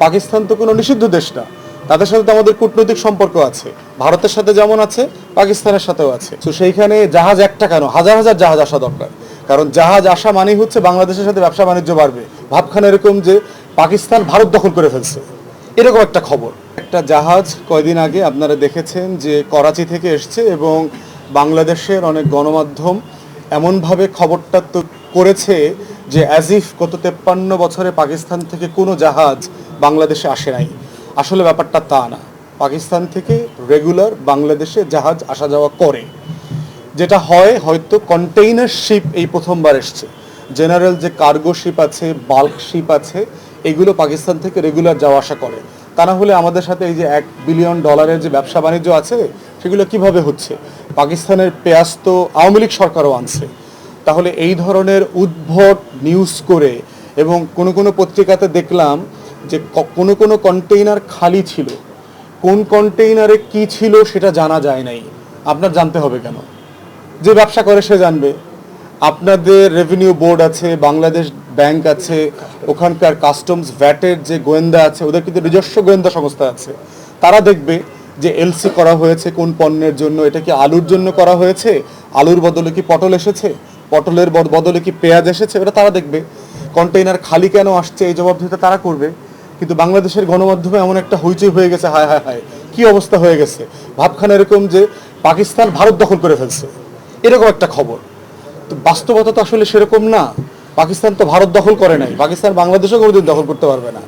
পাকিস্তান তো কোনো নিষিদ্ধ দেশ না। তাদের সাথে তো আমাদের কূটনৈতিক সম্পর্ক আছে। ভারতের সাথে যেমন আছে, পাকিস্তানের সাথেও আছে। তো সেইখানে জাহাজ একটা কেন? হাজার হাজার জাহাজ আসা দরকার। কারণ জাহাজ আসা মানেই হচ্ছে বাংলাদেশের সাথে ব্যবসা বাণিজ্য বাড়বে। ভাবখান এরকম যে পাকিস্তান ভারত দখল করে ফেলছে। এরকম একটা খবর। একটা জাহাজ কয়দিন আগে আপনারা দেখেছেন যে করাচি থেকে এসছে এবং বাংলাদেশের অনেক গণমাধ্যম এমনভাবে খবরটা তো করেছে যে অ্যাজ ইফ গত তেপ্পান্ন বছরে পাকিস্তান থেকে কোনো জাহাজ বাংলাদেশে আসে নাই। আসলে ব্যাপারটা তা না। পাকিস্তান থেকে রেগুলার বাংলাদেশে জাহাজ আসা যাওয়া করে। যেটা হয় হয়তো কন্টেইনার শিপ এই প্রথমবার এসছে। জেনারেল যে কার্গো শিপ আছে বাল্ক শিপ আছে, এগুলো পাকিস্তান থেকে রেগুলার যাওয়া আসা করে। তা না হলে আমাদের সাথে এই যে এক বিলিয়ন ডলারের যে ব্যবসা বাণিজ্য আছে, সেগুলো কীভাবে হচ্ছে? পাকিস্তানের পেঁয়াজ তো আওয়ামী লীগ সরকারও আনছে। তাহলে এই ধরনের উদ্ভট নিউজ করে এবং কোনো কোনো পত্রিকাতে দেখলাম যে কোনো কোনো কন্টেইনার খালি ছিল। কোন কন্টেইনারে কি ছিল সেটা জানা যায় নাই। আপনার জানতে হবে কেন? যে ব্যবসা করে সে জানবে। আপনাদের রেভিনিউ বোর্ড আছে, বাংলাদেশ ব্যাংক আছে, ওখানকার কাস্টমস ভ্যাটের যে গোয়েন্দা আছে, ওদের কিন্তু নিজস্ব গোয়েন্দা সংস্থা আছে। তারা দেখবে যে এলসি করা হয়েছে কোন পণ্যের জন্য, এটা কি আলুর জন্য করা হয়েছে? আলুর বদলে কি পটল এসেছে? পটলের বদ- বদলে কি পেঁয়াজ এসেছে? ওটা তারা দেখবে। কন্টেইনার খালি কেন আসছে? এই জবাবদিহিতা তারা করবে। কিন্তু বাংলাদেশের গণমাধ্যমে এমন একটা হইচই হয়ে গেছে, হায় হায় হায়। কি অবস্থা হয়ে গেছে? ভাবখান এরকম যে পাকিস্তান ভারত দখল করে ফেলছে। এরকম একটা খবর। তো বাস্তবতা তো আসলে সেরকম না। পাকিস্তান তো ভারত দখল করে নাই। পাকিস্তান বাংলাদেশও কোনোদিন দখল করতে পারবে না।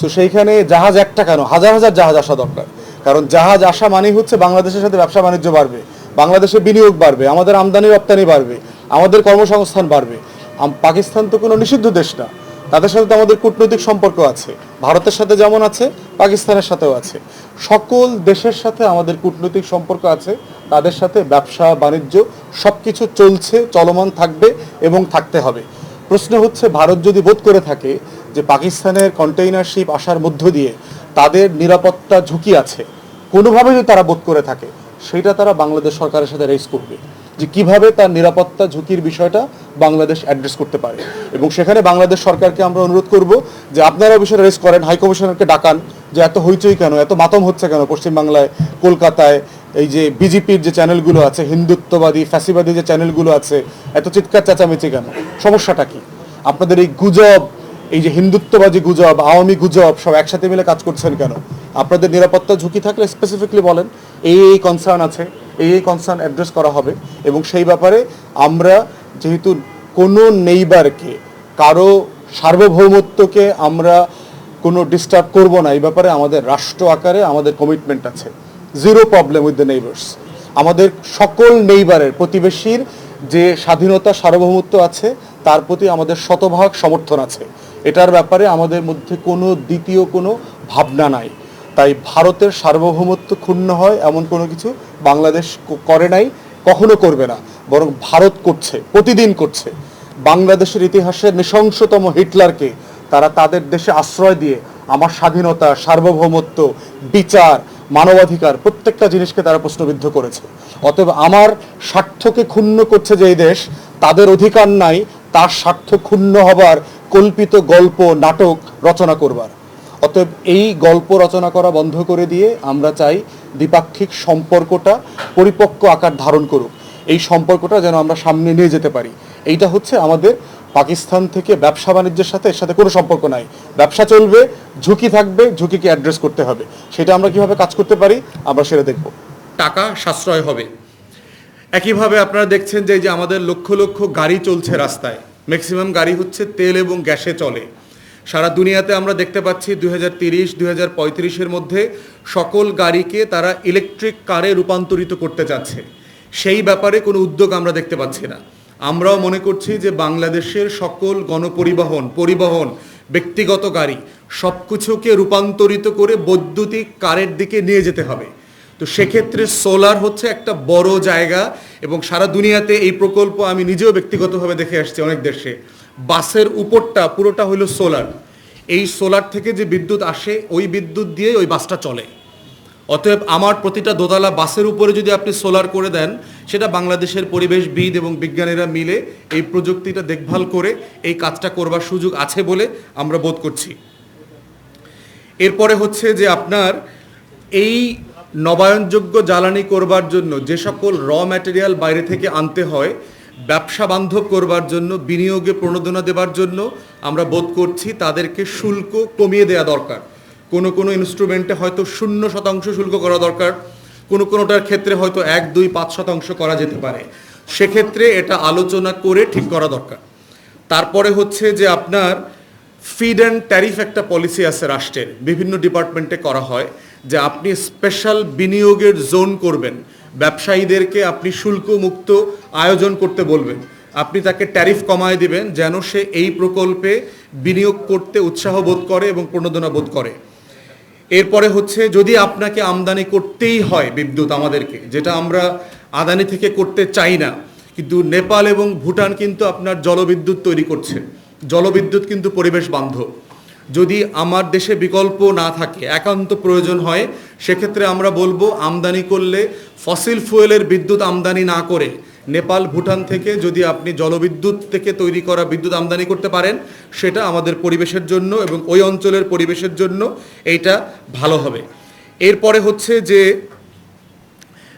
তো সেইখানে জাহাজ একটা কেন? হাজার হাজার জাহাজ আসা দরকার। কারণ জাহাজ আসা মানেই হচ্ছে বাংলাদেশের সাথে ব্যবসা বাণিজ্য বাড়বে। বাংলাদেশে বিনিয়োগ বাড়বে, আমাদের আমদানি রপ্তানি বাড়বে, আমাদের কর্মসংস্থান বাড়বে। পাকিস্তান তো কোনো নিষিদ্ধ দেশ না। তাদের সাথে তো আমাদের কূটনৈতিক সম্পর্ক আছে। ভারতের সাথে যেমন আছে, পাকিস্তানের সাথেও আছে। সকল দেশের সাথে আমাদের কূটনৈতিক সম্পর্ক আছে, তাদের সাথে ব্যবসা, বাণিজ্য সব কিছু চলছে, চলমান থাকবে এবং থাকতে হবে। প্রশ্ন হচ্ছে, ভারত যদি বোধ করে থাকে যে পাকিস্তানের কন্টেইনার শিপ আসার মধ্য দিয়ে তাদের নিরাপত্তা ঝুঁকি আছে কোনোভাবে যদি তারা বোধ করে থাকে, সেটা তারা বাংলাদেশ সরকারের সাথে রেস করবে। যে কীভাবে তার নিরাপত্তা ঝুঁকির বিষয়টা বাংলাদেশ অ্যাড্রেস করতে পারে। এবং সেখানে বাংলাদেশ সরকারকে আমরা অনুরোধ করব যে আপনারা বিষয়টা রেস করেন হাই কমিশনারকে ডাকান, যে এত হইচই কেন, এত মাতম হচ্ছে কেন পশ্চিমবাংলায়, কলকাতায়, এই যে বিজেপির যে চ্যানেলগুলো আছে, হিন্দুত্ববাদী, ফ্যাসিবাদী যে চ্যানেলগুলো আছে, এত চিৎকার চেঁচামেচি কেন? সমস্যাটা কি? আপনাদের এই গুজব, এই যে হিন্দুত্ববাদী গুজব, আওয়ামী গুজব, সব একসাথে মিলে কাজ করছেন কেন? আপনাদের নিরাপত্তা ঝুঁকি থাকলে স্পেসিফিকলি বলেন, এই এই কনসার্ন আছে। এই এই কনসার্ন অ্যাড্রেস করা হবে এবং সেই ব্যাপারে আমরা যেহেতু কোনো নেইবারকে কারও সার্বভৌমত্বকে আমরা কোনো ডিস্টার্ব করব না, এই ব্যাপারে আমাদের রাষ্ট্র আকারে আমাদের কমিটমেন্ট আছে। Zero problem with the neighbours আমাদের সকল নেইবারের প্রতিবেশীর যে স্বাধীনতা, সার্বভৌমত্ব আছে, তার প্রতি আমাদের শতভাগ সমর্থন আছে। এটার ব্যাপারে আমাদের মধ্যে কোনো দ্বিতীয় কোনো ভাবনা নাই। তাই ভারতের সার্বভৌমত্ব ক্ষুণ্ণ হয় এমন কোনো কিছু বাংলাদেশ করে নাই, কখনো করবে না। বরং ভারত করছে, প্রতিদিন করছে। বাংলাদেশের ইতিহাসে নৃশংসতম হিটলারকে তারা তাদের দেশে আশ্রয় দিয়ে আমার স্বাধীনতা, সার্বভৌমত্ব, বিচার, মানবাধিকার প্রত্যেকটা জিনিসকে তারা প্রশ্নবিদ্ধ করেছে। অতএব আমার স্বার্থকে ক্ষুণ্ণ করছে যে দেশ, তাদের অধিকার নাই, তার স্বার্থ ক্ষুণ্ণ হবার কল্পিত গল্প, নাটক রচনা করবার। অতএব এই গল্প রচনা করা বন্ধ করে দিয়ে আমরা চাই দ্বিপাক্ষিক সম্পর্কটা পরিপক্ক আকার ধারণ করুক। এই সম্পর্কটা যেন আমরা সামনে নিয়ে যেতে পারি। এইটা হচ্ছে আমাদের পাকিস্তান থেকে ব্যবসা বাণিজ্যের সাথে এর সাথে কোনো সম্পর্ক নাই। ব্যবসা চলবে, ঝুঁকি থাকবে, ঝুঁকিকে অ্যাড্রেস করতে হবে। সেটা আমরা কীভাবে কাজ করতে পারি, আমরা সেটা দেখব। টাকা সাশ্রয় হবে। একইভাবে আপনারা দেখছেন যে আমাদের লক্ষ লক্ষ গাড়ি চলছে রাস্তায়। ম্যাক্সিমাম গাড়ি হচ্ছে তেল এবং গ্যাসে চলে। সারা দুনিয়াতে আমরা দেখতে পাচ্ছি দুই হাজার তিরিশ পঁয়ত্রিশের মধ্যে সকল গাড়িকে তারা ইলেকট্রিক কারে রূপান্তরিত করতে চাচ্ছে। সেই ব্যাপারে কোনো উদ্যোগ আমরা দেখতে পাচ্ছি না। আমরাও মনে করছি যে বাংলাদেশের সকল গণপরিবহন, পরিবহন, ব্যক্তিগত গাড়ি সব কিছুকে রূপান্তরিত করে বৈদ্যুতিক কারের দিকে নিয়ে যেতে হবে। তো সেক্ষেত্রে সোলার হচ্ছে একটা বড় জায়গা এবং সারা দুনিয়াতে এই প্রকল্প আমি নিজেও ব্যক্তিগতভাবে দেখে আসছি অনেক দেশে। বাসের উপরটা পুরোটা হলো সোলার। এই সোলার থেকে যে বিদ্যুৎ আসে, ওই বিদ্যুৎ দিয়ে ওই বাসটা চলে। অতএব আমার প্রতিটা দোতলা বাসের উপরে যদি আপনি সোলার করে দেন, সেটা বাংলাদেশের পরিবেশবিদ এবং বিজ্ঞানীরা মিলে এই প্রযুক্তিটা দেখভাল করে এই কাজটা করবার সুযোগ আছে বলে আমরা বোধ করছি। এরপরে হচ্ছে যে আপনার এই নবায়নযোগ্য জ্বালানি করবার জন্য যে সকল র ম্যাটেরিয়াল বাইরে থেকে আনতে হয় ব্যবসা বান্ধব করবার জন্য, বিনিয়োগে প্রণোদনা দেবার জন্য আমরা বোধ করছি তাদেরকে শুল্ক কমিয়ে দেওয়া দরকার। কোনো কোনো ইনস্ট্রুমেন্টে হয়তো শূন্য শতাংশ শুল্ক করা দরকার, কোনো কোনোটার ক্ষেত্রে হয়তো এক, দুই, পাঁচ শতাংশ করা যেতে পারে। সেক্ষেত্রে এটা আলোচনা করে ঠিক করা দরকার। তারপরে হচ্ছে যে আপনার ফিড অ্যান্ড ট্যারিফ একটা পলিসি আছে রাষ্ট্রের, বিভিন্ন ডিপার্টমেন্টে করা হয়, যে আপনি স্পেশাল বিনিয়োগের জোন করবেন। ব্যবসায়ীদেরকে আপনি শুল্ক মুক্ত আয়োজন করতে বলবেন। আপনি তাকে ট্যারিফ কমায় দিবেন যেন সে এই প্রকল্পে বিনিয়োগ করতে উৎসাহ বোধ করে এবং প্রণোদনা বোধ করে। এরপরে হচ্ছে, যদি আপনাকে আমদানি করতেই হয় বিদ্যুৎ আমাদেরকে, যেটা আমরা আদানি থেকে করতে চাই না, কিন্তু নেপাল এবং ভুটান কিন্তু আপনার জলবিদ্যুৎ তৈরি করছে। জলবিদ্যুৎ কিন্তু পরিবেশ বান্ধব। যদি আমার দেশে বিকল্প না থাকে, একান্ত প্রয়োজন হয়, সেক্ষেত্রে আমরা বলব, আমদানি করলে ফসিল ফুয়েলের বিদ্যুৎ আমদানি না করে নেপাল, ভুটান থেকে যদি আপনি জলবিদ্যুৎ থেকে তৈরি করা বিদ্যুৎ আমদানি করতে পারেন, সেটা আমাদের পরিবেশের জন্য এবং ওই অঞ্চলের পরিবেশের জন্য এইটা ভালো হবে। এরপরে হচ্ছে যে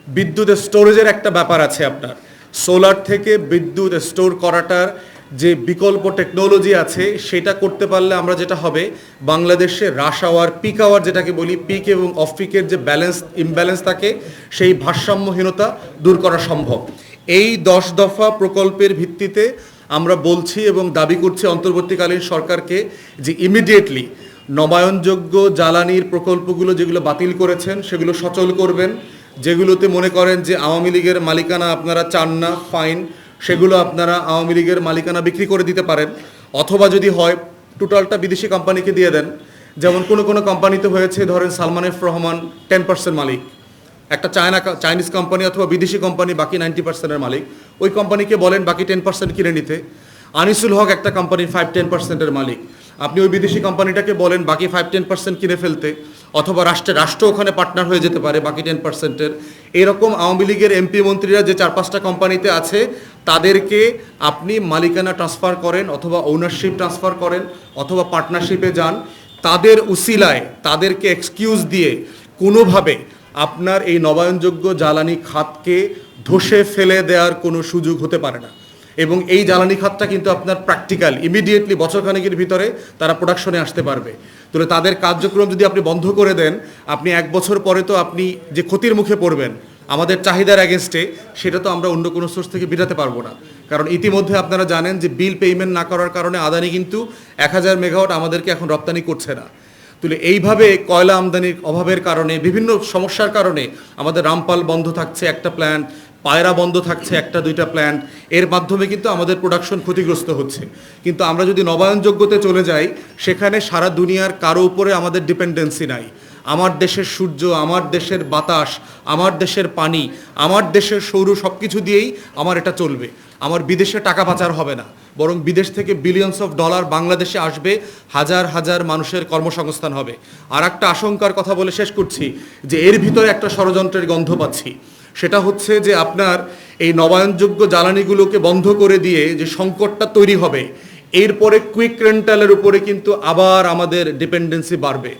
বিদ্যুৎ স্টোরেজের একটা ব্যাপার আছে আপনার। সোলার থেকে বিদ্যুৎ স্টোর করাটার যে বিকল্প টেকনোলজি আছে, সেটা করতে পারলে আমরা যেটা হবে, বাংলাদেশে রাশ আওয়ার, পিক আওয়ার যেটাকে বলি, পিক এবং অফ পিকের যে ব্যালেন্স, ইমব্যালেন্স থাকে, সেই ভারসাম্যহীনতা দূর করা সম্ভব। এই দশ দফা প্রকল্পের ভিত্তিতে আমরা বলছি এবং দাবি করছি অন্তর্বর্তীকালীন সরকারকে যে ইমিডিয়েটলি নবায়নযোগ্য জ্বালানির প্রকল্পগুলো যেগুলো বাতিল করেছেন, সেগুলো সচল করবেন। যেগুলোতে মনে করেন যে আওয়ামী লীগের মালিকানা আপনারা চান না ফাইন সেগুলো আপনারা আওয়ামী লীগের মালিকানা বিক্রি করে দিতে পারেন। অথবা যদি হয় টোটালটা বিদেশি কোম্পানিকে দিয়ে দেন। যেমন কোনো কোনো কোম্পানিতে হয়েছে, ধরেন Salman F Rahman ten percent মালিক। একটা চায়না চাইনিজ কোম্পানি অথবা বিদেশি কোম্পানি বাকি নাইনটি পার্সেন্টের মালিক। ওই কোম্পানিকে বলেন, বাকি টেন পার্সেন্ট কিনে নিতে। আনিসুল হক একটা কোম্পানির ফাইভ টেন পার্সেন্টের মালিক। আপনি ওই বিদেশি কোম্পানিটাকে বলেন, বাকি ফাইভ টেন পার্সেন্ট কিনে ফেলতে, অথবা রাষ্ট্রের, রাষ্ট্র ওখানে পার্টনার হয়ে যেতে পারে, বাকি টেন পার্সেন্টের এরকম আওয়ামী লীগের এমপি মন্ত্রীরা যে চার পাঁচটা কোম্পানিতে আছে, তাদেরকে আপনি মালিকানা ট্রান্সফার করেন, অথবা ওনারশিপ ট্রান্সফার করেন, অথবা পার্টনারশিপে যান। তাদের উসিলায় তাদেরকে এক্সকিউজ দিয়ে কোনোভাবে আপনার এই নবায়নযোগ্য জ্বালানি খাতকে ধসে ফেলে দেওয়ার কোনো সুযোগ হতে পারে না। এবং এই জ্বালানি খাতটা কিন্তু আপনার প্র্যাকটিক্যাল ইমিডিয়েটলি বছরখানেকের ভিতরে তারা প্রোডাকশনে আসতে পারবে। তাহলে তাদের কার্যক্রম যদি আপনি বন্ধ করে দেন, আপনি এক বছর পরে তো আপনি যে ক্ষতির মুখে পড়বেন, আমাদের চাহিদার অ্যাগেনস্টে সেটা তো আমরা অন্য কোনো সোর্স থেকে বিটাতে পারব না। কারণ ইতিমধ্যে আপনারা জানেন যে বিল পেমেন্ট না করার কারণে আদানি কিন্তু এক হাজার মেগাওয়াট আমাদেরকে এখন রপ্তানি করছে না। তাহলে এইভাবে কয়লা আমদানির অভাবের কারণে, বিভিন্ন সমস্যার কারণে আমাদের রামপাল বন্ধ থাকছে, একটা প্ল্যান্ট পায়রা বন্ধ থাকছে, একটা, দুইটা প্ল্যান্ট এর মাধ্যমে কিন্তু আমাদের প্রোডাকশন ক্ষতিগ্রস্ত হচ্ছে। কিন্তু আমরা যদি নবায়নযোগ্যতে চলে যাই, সেখানে সারা দুনিয়ার কারও উপরে আমাদের ডিপেন্ডেন্সি নাই। আমার দেশের সূর্য, আমার দেশের বাতাস, আমার দেশের পানি, আমার দেশের সৌর সব কিছু দিয়েই আমার এটা চলবে। আমার বিদেশে টাকা পাচার হবে না, বরং বিদেশ থেকে বিলিয়নস অফ ডলার বাংলাদেশে আসবে, হাজার হাজার মানুষের কর্মসংস্থান হবে। আর একটা আশঙ্কার কথা বলে শেষ করছি, যে এর ভিতরে একটা ষড়যন্ত্রের গন্ধ পাচ্ছি। সেটা হচ্ছে যে আপনার এই নবায়নযোগ্য জ্বালানিগুলোকে বন্ধ করে দিয়ে যে সংকটটা তৈরি হবে, এরপরে কুইক রেন্টালের উপরে কিন্তু আবার আমাদের ডিপেন্ডেন্সি বাড়বে।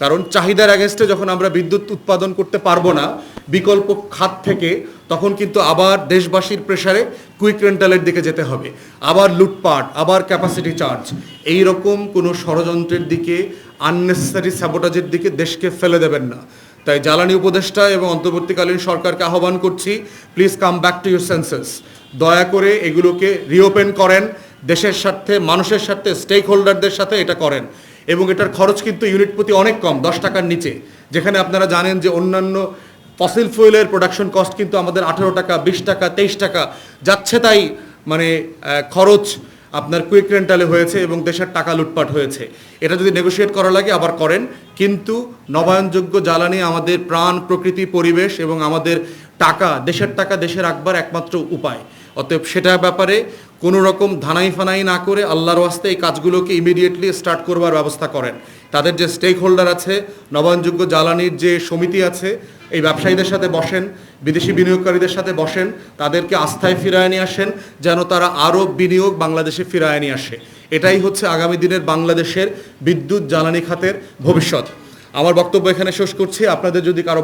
কারণ চাহিদার অ্যাগেনস্টে যখন আমরা বিদ্যুৎ উৎপাদন করতে পারব না, বিকল্প খাত থেকে, তখন কিন্তু আবার দেশবাসীর প্রেসারে কুইক রেন্টালের দিকে যেতে হবে। আবার লুটপাট, আবার ক্যাপাসিটি চার্জ এই রকম কোনো ষড়যন্ত্রের দিকে আননেসেসারি স্যাবোটাজের দিকে দেশকে ফেলে দেবেন না। তাই জ্বালানি উপদেষ্টা এবং অন্তর্বর্তীকালীন সরকারকে আহ্বান করছি please come back to your senses দয়া করে এগুলোকে রিওপেন করেন। দেশের স্বার্থে, মানুষের স্বার্থে স্টেক হোল্ডারদের সাথে এটা করেন। এবং এটার খরচ কিন্তু ইউনিট প্রতি অনেক কম, দশ টাকার নিচে। যেখানে আপনারা জানেন যে অন্যান্য ফসিল ফুয়েলের প্রোডাকশন কস্ট কিন্তু আমাদের আঠেরো টাকা, বিশ টাকা, তেইশ টাকা যাচ্ছে তাই মানে খরচ আপনার কুইক রেন্টালে হয়েছে এবং দেশের টাকা লুটপাট হয়েছে। এটা যদি নেগোশিয়েট করা লাগে, আবার করেন। কিন্তু নবায়নযোগ্য জ্বালানি আমাদের প্রাণ, প্রকৃতি, পরিবেশ এবং আমাদের টাকা, দেশের টাকা দেশে রাখবার একমাত্র উপায়। অতএব সেটার ব্যাপারে কোনো রকম ধানাই ফানাই না করে আল্লাহর ওয়াস্তে এই কাজগুলোকে ইমিডিয়েটলি স্টার্ট করবার ব্যবস্থা করেন। তাদের যে স্টেক হোল্ডার আছে, নবায়নযোগ্য জ্বালানির যে সমিতি আছে, এই ব্যবসায়ীদের সাথে বসেন, বিদেশি বিনিয়োগকারীদের সাথে বসেন, তাদেরকে আস্থায় ফিরায় নিয়ে আসেন, যেন তারা আরও বিনিয়োগ বাংলাদেশে ফিরায় নিয়ে আসে। এটাই হচ্ছে আগামী দিনের বাংলাদেশের বিদ্যুৎ জ্বালানি খাতের ভবিষ্যৎ। আমার বক্তব্য এখানে শেষ করছি। আপনাদের যদি কারও